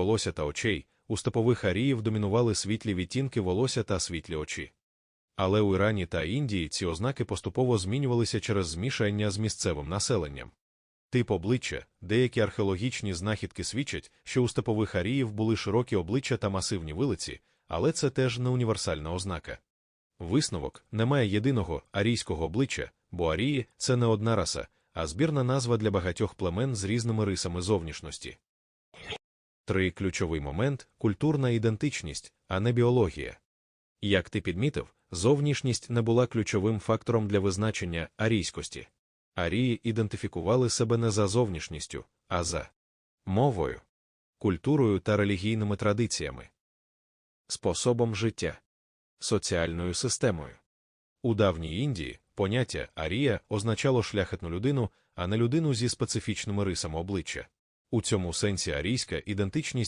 волосся та очей, у степових аріїв домінували світлі відтінки волосся та світлі очі. Але у Ірані та Індії ці ознаки поступово змінювалися через змішання з місцевим населенням. Тип обличчя, деякі археологічні знахідки свідчать, що у степових аріїв були широкі обличчя та масивні вилиці, але це теж не універсальна ознака. Висновок немає єдиного арійського обличчя, бо арії це не одна раса, а збірна назва для багатьох племен з різними рисами зовнішності. Три ключовий момент культурна ідентичність, а не біологія. Як ти підмітив, зовнішність не була ключовим фактором для визначення арійськості. Арії ідентифікували себе не за зовнішністю, а за мовою, культурою та релігійними традиціями, способом життя, соціальною системою. У давній Індії поняття арія означало шляхетну людину, а не людину зі специфічними рисами обличчя. У цьому сенсі арійська ідентичність